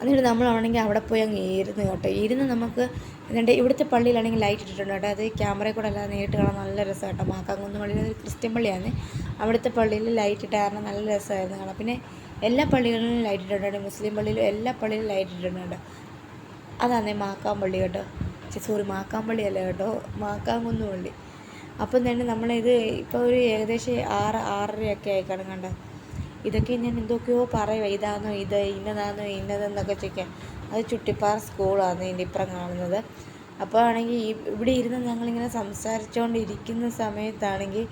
Speaker 1: എന്നിട്ട് നമ്മളാണെങ്കിൽ അവിടെ പോയി അങ്ങ് ഇരുന്ന് കേട്ടോ. ഇരുന്ന് നമുക്ക് എന്നിട്ട് ഇവിടുത്തെ പള്ളിയിലാണെങ്കിൽ ലൈറ്റ് ഇട്ടിട്ടുണ്ട് കേട്ടോ. അത് ക്യാമറയിൽ കൂടെ അല്ലാതെ നേരിട്ട് കാണാൻ നല്ല രസം കേട്ടോ. മാക്കാങ്കുന്ന് പള്ളിയിൽ ഒരു ക്രിസ്ത്യൻ പള്ളിയാണ്. അവിടുത്തെ പള്ളിയിൽ ലൈറ്റ് ഇട്ട കാരണം നല്ല രസമായിരുന്നു കാണാം പിന്നെ എല്ലാ പള്ളികളിലും ലൈറ്റ് ഇട്ടിട്ടുണ്ട് മുസ്ലിം പള്ളിയിലും എല്ലാ പള്ളിയിലും ലൈറ്റ് ഇട്ടിട്ടുണ്ട് അതാണ് മാക്കാൻ പള്ളി കേട്ടോ. സോറി മാക്കാൻ പള്ളിയല്ല കേട്ടോ. മാക്കാങ്കുന്ന് പള്ളി അപ്പം തന്നെ നമ്മളിത് ഇപ്പോൾ ഒരു ഏകദേശം ആറ് ആറരയൊക്കെ ആയി കണ്ടത് കണ്ടോ. ഇതൊക്കെ ഞാൻ എന്തൊക്കെയോ പറയുക ഇതാണോ ഇത് ഇന്നതാണോ ഇന്നതെന്നൊക്കെ ചോദിക്കാം അത് ചുട്ടിപ്പാറ സ്കൂളാണ് ഇതിന്റെ ഇപ്പുറം കാണുന്നത്. അപ്പോൾ ആണെങ്കിൽ ഇവിടെ ഇരുന്ന് ഞങ്ങളിങ്ങനെ സംസാരിച്ചുകൊണ്ടിരിക്കുന്ന സമയത്താണെങ്കിൽ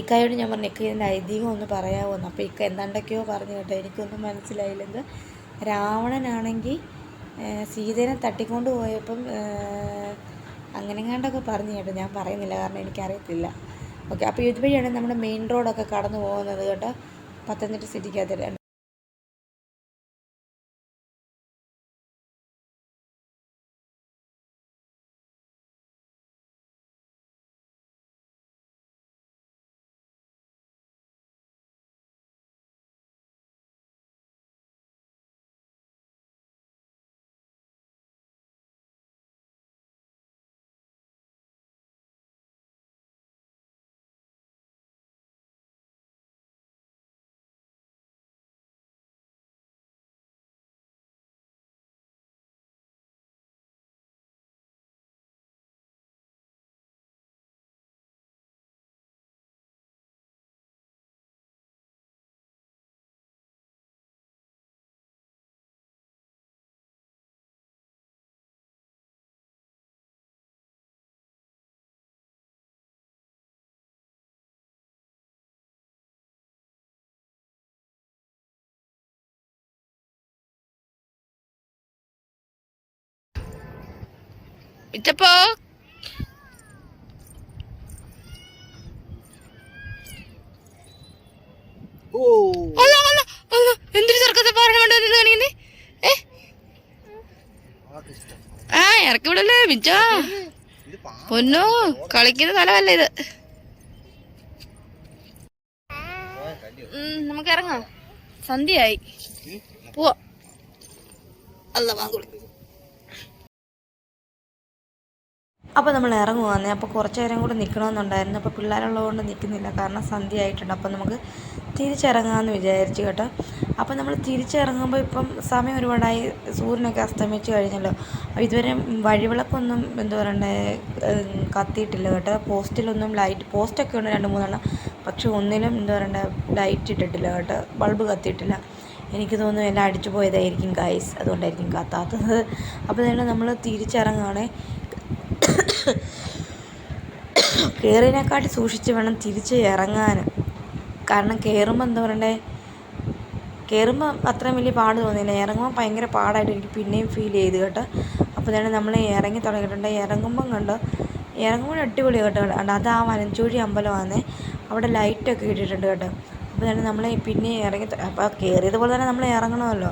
Speaker 1: ഇക്കായോട് ഞാൻ പറഞ്ഞു ഇക്ക ഇതിന്റെ ഐതിഹ്യം ഒന്ന് പറയാമോന്ന് അപ്പോൾ ഇക്ക എന്താണ്ടൊക്കെയോ പറഞ്ഞു കേട്ടോ. എനിക്കൊന്നും മനസ്സിലായില്ലെന്ന്. രാവണനാണെങ്കിൽ സീതേനെ തട്ടിക്കൊണ്ട് പോയപ്പം അങ്ങനെ കണ്ടൊക്കെ പറഞ്ഞു കേട്ടോ. ഞാൻ പറയുന്നില്ല കാരണം എനിക്കറിയത്തില്ല. ഓക്കെ അപ്പോൾ ഇതുവഴിയാണ് നമ്മുടെ മെയിൻ റോഡൊക്കെ കടന്നു പോകുന്നത് കേട്ടോ. പത്തനംതിട്ട സിറ്റിക്കകത്ത്
Speaker 2: ഇച്ചപ്പോ
Speaker 3: ഓ.
Speaker 2: അല്ല അല്ല അല്ല. എന്തൊരു ചെറുക്കത്തെ പറഞ്ഞു വേണ്ട ഇത് കാണിക്കുന്നേ? ഏ? ആ ഇറക്കി വിടല്ലേ മിച്ചോ? പൊന്നോ കളിക്കുന്ന സ്ഥലമല്ല ഇത്. ഉം, നമുക്ക് ഇറങ്ങാം. സന്ധ്യയായി. പോവാ. അല്ല വാങ്ങുള്ളൂ
Speaker 1: അപ്പോൾ നമ്മൾ ഇറങ്ങുവാന്നേ അപ്പോൾ കുറച്ച് നേരം കൂടെ നിൽക്കണമെന്നുണ്ടായിരുന്നു അപ്പോൾ പിള്ളേരുള്ളതുകൊണ്ട് നിൽക്കുന്നില്ല കാരണം സന്ധ്യ ആയിട്ടുണ്ട് അപ്പോൾ നമുക്ക് തിരിച്ചിറങ്ങാമെന്ന് വിചാരിച്ചു കേട്ടോ. അപ്പോൾ നമ്മൾ തിരിച്ചിറങ്ങുമ്പോൾ ഇപ്പം സമയം ഒരുപാടായി. സൂര്യനൊക്കെ അസ്തമിച്ച് കഴിഞ്ഞല്ലോ. ഇതുവരെ വഴിവിളക്കൊന്നും എന്താ പറയണ്ടേ കത്തിയിട്ടില്ല കേട്ടോ. പോസ്റ്റിലൊന്നും ലൈറ്റ് പോസ്റ്റൊക്കെ ഉണ്ട് രണ്ട് മൂന്നെണ്ണം. പക്ഷെ ഒന്നിലും എന്താ പറയണ്ടേ ലൈറ്റ് ഇട്ടിട്ടില്ല കേട്ടോ. ബൾബ് കത്തിയിട്ടില്ല. എനിക്ക് തോന്നുന്നു എല്ലാം അടിച്ചു പോയതായിരിക്കും ഗൈസ്. അതുകൊണ്ടായിരിക്കും കത്താത്തത്. അപ്പോൾ തന്നെ നമ്മൾ തിരിച്ചിറങ്ങുകയാണേ കയറിയതിനെക്കാട്ടി സൂക്ഷിച്ച് വേണം തിരിച്ച് ഇറങ്ങാൻ. കാരണം കയറുമ്പോൾ എന്താ പറയണ്ടേ? കയറുമ്പോൾ അത്രയും വലിയ പാട് തോന്നിയില്ല. ഇറങ്ങുമ്പോൾ ഭയങ്കര പാടായിട്ട് എനിക്ക് പിന്നെയും ഫീൽ ചെയ്ത് കേട്ടോ. അപ്പോൾ തന്നെ നമ്മൾ ഇറങ്ങി തുടങ്ങിയിട്ടുണ്ട്. ഇറങ്ങുമ്പം കണ്ടോ? ഇറങ്ങുമ്പോൾ അടിപൊളി കേട്ടോ. കണ്ടോ? അത് ആ വനഞ്ചൂഴി അമ്പലമാണ് അവിടെ ലൈറ്റൊക്കെ ഇട്ടിട്ടുണ്ട് കേട്ടോ. അപ്പോൾ തന്നെ നമ്മൾ പിന്നെ ഇറങ്ങി അപ്പോൾ കയറിയതുപോലെ തന്നെ നമ്മൾ ഇറങ്ങണമല്ലോ.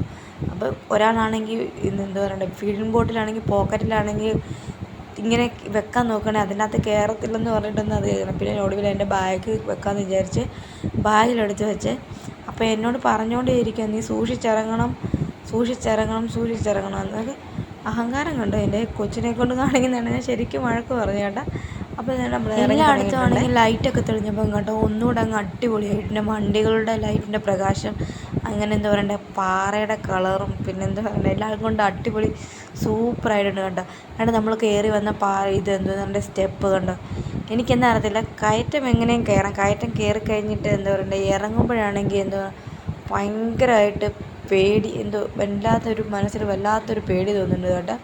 Speaker 1: അപ്പോൾ ഒരാളാണെങ്കിൽ എന്താ പറയണ്ടേ? ഫീഡിങ് ബോട്ടിലാണെങ്കിൽ പോക്കറ്റിലാണെങ്കിൽ ഇങ്ങനെ വെക്കാൻ നോക്കണേ അതിനകത്ത് കയറത്തില്ലെന്ന് പറഞ്ഞിട്ടൊന്നും അത് കയറണം പിന്നെ ഒടുവിൽ എന്റെ ബാഗ് വെക്കാമെന്ന് വിചാരിച്ച് ബാഗിലെടുത്ത് വെച്ച് അപ്പോൾ എന്നോട് പറഞ്ഞുകൊണ്ടേയിരിക്കുക നീ സൂക്ഷിച്ചിറങ്ങണം സൂക്ഷിച്ചിറങ്ങണം സൂക്ഷിച്ചിറങ്ങണം. എന്നൊക്കെ അഹങ്കാരം കണ്ടു. എന്റെ കൊച്ചിനെ കൊണ്ട് കാണിക്കുന്നതാണ് ഞാൻ ശരിക്കും വഴക്ക് പറഞ്ഞു കേട്ടോ. അപ്പോൾ നമ്മൾ എല്ലായിടത്തും ആണെങ്കിൽ ലൈറ്റൊക്കെ തെളിഞ്ഞപ്പം കേട്ടോ ഒന്നുകൂടെ അങ്ങ് അടിപൊളിയായി. പിന്നെ വണ്ടികളുടെ ലൈറ്റിന്റെ പ്രകാശം. അങ്ങനെ എന്താ പറയണ്ടേ പാറയുടെ കളറും പിന്നെ എന്താ പറയണ്ടേ എല്ലാം കൊണ്ട് അടിപൊളി സൂപ്പറായിട്ടുണ്ട് കേട്ടോ എന്നിട്ട് നമ്മൾ കയറി വന്ന പാറ ഇത് എന്താ നമ്മുടെ സ്റ്റെപ്പ് കണ്ടോ. എനിക്കെന്താ അറിയത്തില്ല കയറ്റം എങ്ങനെയും കയറാം. കയറ്റം കയറി കഴിഞ്ഞിട്ട് എന്താ പറയണ്ടേ ഇറങ്ങുമ്പോഴാണെങ്കിൽ എന്തോ ഭയങ്കരമായിട്ട് പേടി എന്തോ വല്ലാത്തൊരു മനസ്സിൽ വല്ലാത്തൊരു പേടി തോന്നുന്നുണ്ട് കേട്ടോ.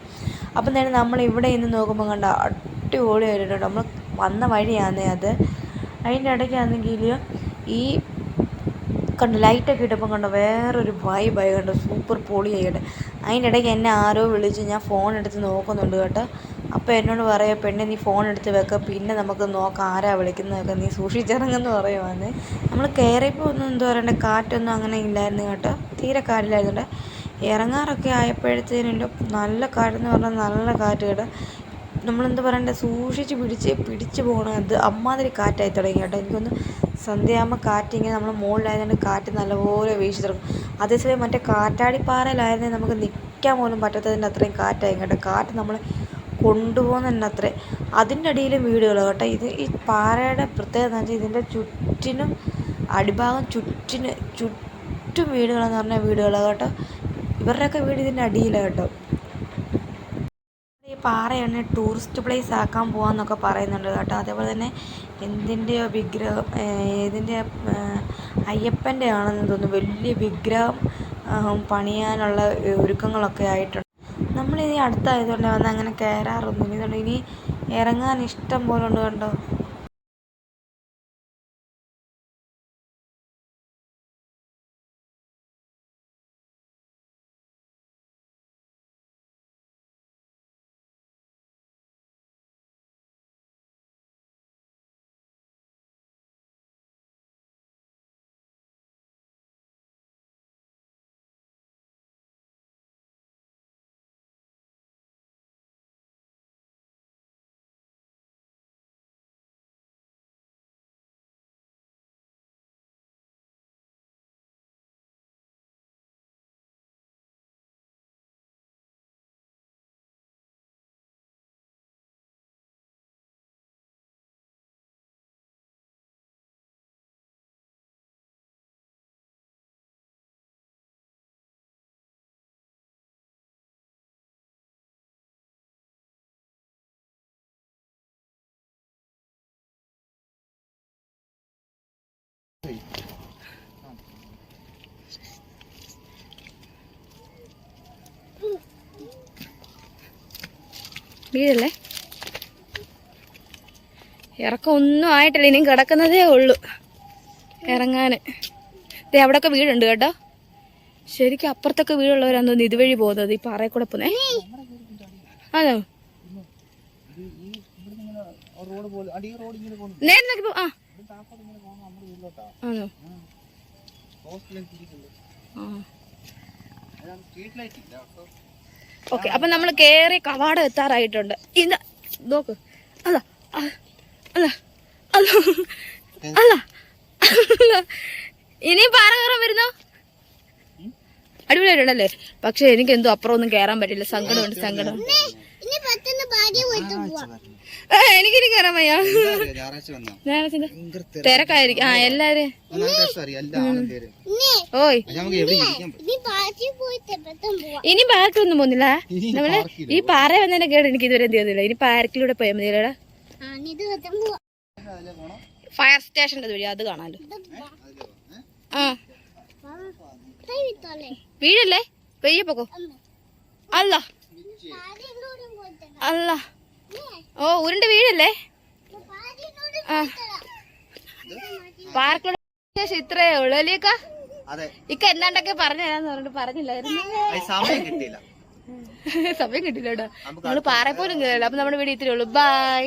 Speaker 1: അപ്പം തന്നെ നമ്മൾ ഇവിടെ ഇന്ന് നോക്കുമ്പോൾ കണ്ട അടിപൊളിയായിട്ടുണ്ട് നമ്മൾ വന്ന വഴിയാണ് അത്. അതിന്റെ ഇടയ്ക്കാണെങ്കിൽ ഈ കണ്ടു ലൈറ്റൊക്കെ ഇട്ടപ്പോൾ കണ്ടോ വേറൊരു വൈബായി കണ്ടോ സൂപ്പർ പൊളിയായിട്ട് അതിനിടയ്ക്ക് എന്നെ ആരോ വിളിച്ച് ഞാൻ ഫോൺ എടുത്ത് നോക്കുന്നുണ്ട് കേട്ടോ. അപ്പോൾ എന്നോട് പറയാം പെണ്ണെ നീ ഫോൺ എടുത്ത് വെക്ക പിന്നെ നമുക്ക് നോക്കാം ആരാ വിളിക്കുന്നതൊക്കെ നീ സൂക്ഷിച്ചിറങ്ങുമെന്ന് പറയുവാന്ന്. നമ്മൾ കയറിയപ്പോൾ ഒന്നും എന്താ പറയണ്ടേ കാറ്റൊന്നും അങ്ങനെ ഇല്ലായിരുന്നു കേട്ടോ. തീരെ കാറ്റില്ലായിരുന്നു ഇറങ്ങാറൊക്കെ ആയപ്പോഴത്തേനും നല്ല കാറ്റെന്ന് പറഞ്ഞാൽ നല്ല കാറ്റ് കേട്ടോ. നമ്മളെന്താ പറയണ്ടേ സൂക്ഷിച്ച് പിടിച്ച് പിടിച്ച് പോകണം അത് അമ്മാതിരി കാറ്റായി തുടങ്ങി കേട്ടോ. എനിക്കൊന്ന് സന്ധ്യയാകുമ്പോൾ കാറ്റിങ്ങനെ നമ്മൾ മുകളിലായതുകൊണ്ട് കാറ്റ് നല്ലപോലെ വീശി തുടങ്ങും അതേസമയം മറ്റേ കാറ്റാടിപ്പാറയിലായിരുന്നെങ്കിൽ നമുക്ക് നിൽക്കാൻ പോലും പറ്റാത്തതിന്റെ അത്രയും കാറ്റായി കേട്ടോ. കാറ്റ് നമ്മൾ കൊണ്ടുപോകുന്നതിന്റെ അത്രേ അതിന്റെ അടിയിലും വീടുകൾ കേട്ടോ. ഇത് ഈ പാറയുടെ പ്രത്യേകത എന്ന് വെച്ചാൽ ഇതിന്റെ ചുറ്റിനും അടിഭാഗം ചുറ്റിന് ചുറ്റും വീടുകളെന്ന് പറഞ്ഞാൽ വീടുകൾ കേട്ടോ. ഇവരുടെയൊക്കെ വീട് ഇതിന്റെ അടിയിലാണ് കേട്ടോ. പാറയാണ് ടൂറിസ്റ്റ് പ്ലേസ് ആക്കാൻ പോകാന്നൊക്കെ പറയുന്നുണ്ട് കേട്ടോ. അതേപോലെ തന്നെ എന്തിന്റെയോ വിഗ്രഹം ഏതിന്റെ അയ്യപ്പന്റെ ആണെന്ന് തോന്നുന്നു. വലിയ വിഗ്രഹം പണിയാനുള്ള ഒരുക്കങ്ങളൊക്കെ ആയിട്ടുണ്ട്. നമ്മളിനി അടുത്തായതുകൊണ്ട് വന്ന് അങ്ങനെ ഇതുകൊണ്ട് ഇനി ഇറങ്ങാൻ ഇഷ്ടം പോലെ ഉണ്ട് കണ്ടോ?
Speaker 2: വീടല്ലേ ഇറക്കം ഒന്നും ആയിട്ടില്ല ഇനിയും കിടക്കുന്നതേ ഉള്ളൂ. ഇറങ്ങാന്. ദേ അവിടെയൊക്കെ വീടുണ്ട് കേട്ടോ. ശരിക്കും അപ്പുറത്തൊക്കെ വീടുള്ളവരാന്ന് തോന്നുന്നു ഇതുവഴി പോകുന്നത് ഈ പാറയിൽ കൂടെ പോന്നേ
Speaker 3: അതോ
Speaker 2: നേരെ ആ. ആണോ ഓക്കെ അപ്പൊ നമ്മൾ കേറി കവാടം എത്താറായിട്ടുണ്ട്. ഇന്ന് നോക്ക്. അല്ല അല്ല അല്ല അല്ല ഇനി ഇനിയും പാറ കയറാൻ വരുന്നോ? അടിപൊളിയായിട്ടുണ്ടല്ലേ? പക്ഷെ എനിക്ക് എന്തോ അപ്പുറം ഒന്നും കയറാൻ പറ്റില്ല സങ്കടമുണ്ട് സങ്കടം. എനിക്കിനി കയറാൻ വയ്യ. തിരക്കായിരിക്കും. ആ എല്ലാരും ഓയ്. ഇനി പാർക്കിലൊന്നും പോകുന്നില്ല.
Speaker 3: ഇനി നമ്മൾ?
Speaker 2: ഈ പാറ വന്നതിന്റെ കേട് എനിക്ക് ഇതുവരെ എന്ത് ചെയ്യുന്നില്ല. ഇനി പാർക്കിലൂടെ പോയാൽ മതിയല്ലേടാ ഫയർ സ്റ്റേഷന്റെ വഴി അത് കാണാലോ. ആ. വീടല്ലേ പെയ്യപ്പോക്കോ അല്ല അല്ല ഓ ഉരുണ്ട് വീടല്ലേ ആ. ശേഷം ഇത്രേ ഉള്ളൂ അല്ലേക്ക ഇക്ക? എന്താണ്ടൊക്കെ പറഞ്ഞു തരാന്ന് പറഞ്ഞിട്ട് പറഞ്ഞില്ലായിരുന്നു.
Speaker 3: സമയം
Speaker 2: കിട്ടില്ല കേട്ടോ. നമ്മൾ പാറ പോലും കയറില്ല അപ്പൊ നമ്മുടെ വീട് ഇത്രേ ഉള്ളൂ. ബൈ